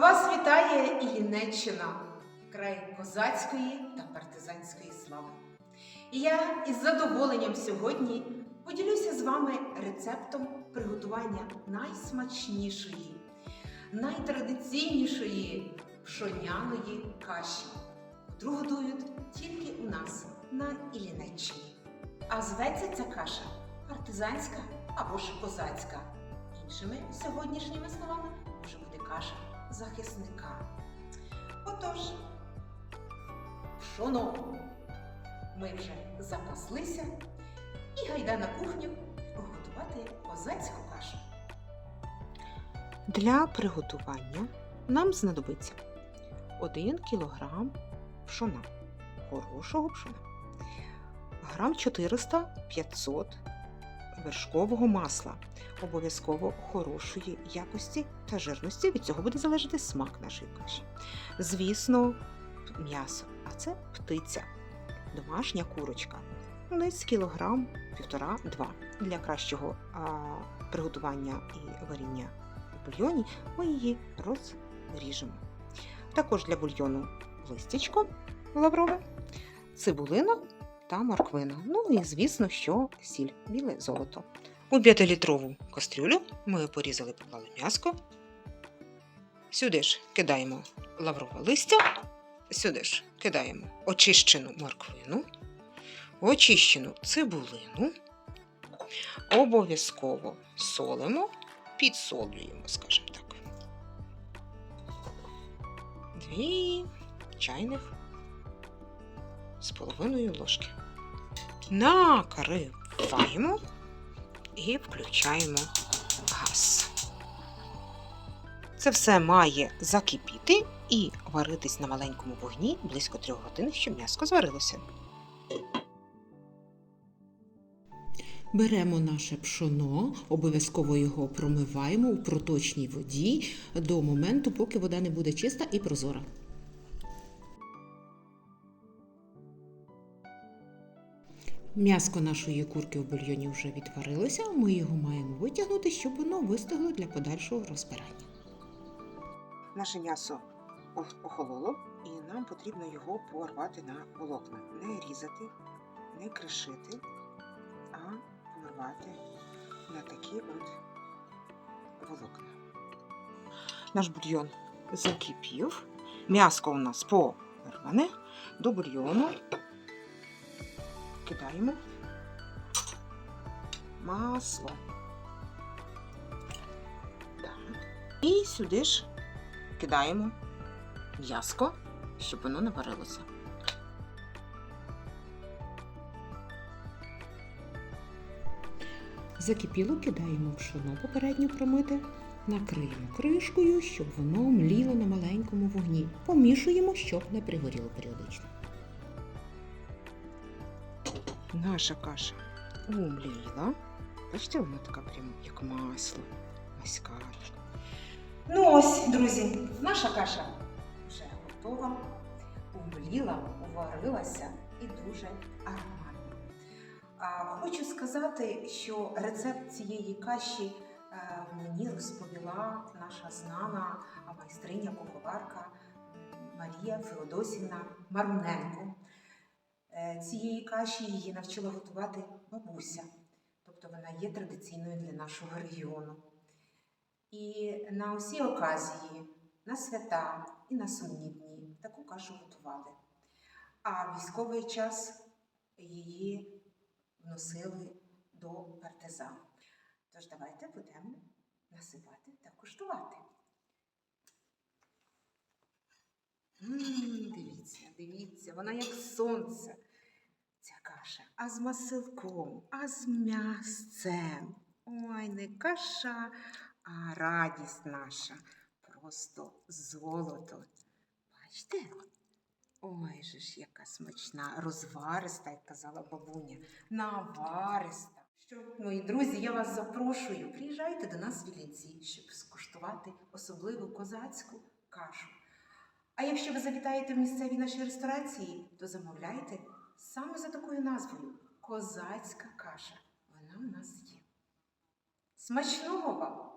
Вас вітає Іллінеччина, край козацької та партизанської слави. І я із задоволенням сьогодні поділюся з вами рецептом приготування найсмачнішої, найтрадиційнішої пшоняної каші, яку готують тільки у нас на Іллінеччині. А зветься ця каша партизанська або ж козацька. Іншими сьогоднішніми словами може бути каша захисника. Отож, пшоно ми вже запаслися і гайда на кухню готувати козацьку кашу. Для приготування нам знадобиться 1 кг пшона, хорошого пшона, грам 400-500 вершкового масла, обов'язково хорошої якості та жирності. Від цього буде залежати смак нашої каші. Звісно, м'ясо, а це птиця, домашня курочка. Десь кілограм, півтора-два. Для кращого а, приготування і варіння в бульйоні ми її розріжемо. Також для бульйону листячко лаврове, цибулина та морквина. Ну і звісно, що сіль, біле золото. У 5-літрову кастрюлю ми порізали поклали м'яско. Сюди ж кидаємо лаврове листя, сюди ж кидаємо очищену морквину, очищену цибулину. Обов'язково солимо, підсолюємо, скажімо так. Дві чайних з половиною ложки. Накриваємо і включаємо газ. Це все має закипіти і варитись на маленькому вогні близько 3 годин, щоб м'яско зварилося. Беремо наше пшоно, обов'язково його промиваємо у проточній воді до моменту, поки вода не буде чиста і прозора. М'яско нашої курки у бульйоні вже відварилося, ми його маємо витягнути, щоб воно вистигло для подальшого розбирання. Наше м'ясо охололо, і нам потрібно його порвати на волокна. Не різати, не кришити, а порвати на такі от волокна. Наш бульйон закипів. М'яско у нас порване. До бульйону кидаємо масло. Так. І сюди ж кидаємо м'яско, щоб воно не варилося. Закипіло, кидаємо пшоно попередньо промите, накриємо кришкою, щоб воно мліло на маленькому вогні. Помішуємо, щоб не пригоріло періодично. Наша каша умліла. Бачите, вона така прямо як масло. Маська. Ну ось, друзі, наша каша вже готова, умліла, уварилася і дуже ароматна. Хочу сказати, що рецепт цієї каші е, мені розповіла наша знана майстриня куховарка Марія Феодосівна Маруненко. Е, Цієї каші її навчила готувати бабуся, тобто вона є традиційною для нашого регіону. І на усі оказії, на свята і на сумні дні таку кашу готували. А військовий час її вносили до партизан. Тож давайте будемо насипати та куштувати. Дивіться, дивіться, вона як сонце, ця каша, а з масилком, а з м'ясцем. Ой, не каша, а радість наша просто золото. Бачите? Ой же ж, яка смачна, розвариста, як казала бабуня, навариста. Що, мої друзі, я вас запрошую, приїжджайте до нас в Вілінці, щоб скуштувати особливу козацьку кашу. А якщо ви завітаєте в місцеві наші ресторації, то замовляйте саме за такою назвою Козацька каша. Вона у нас є. Смачного вам!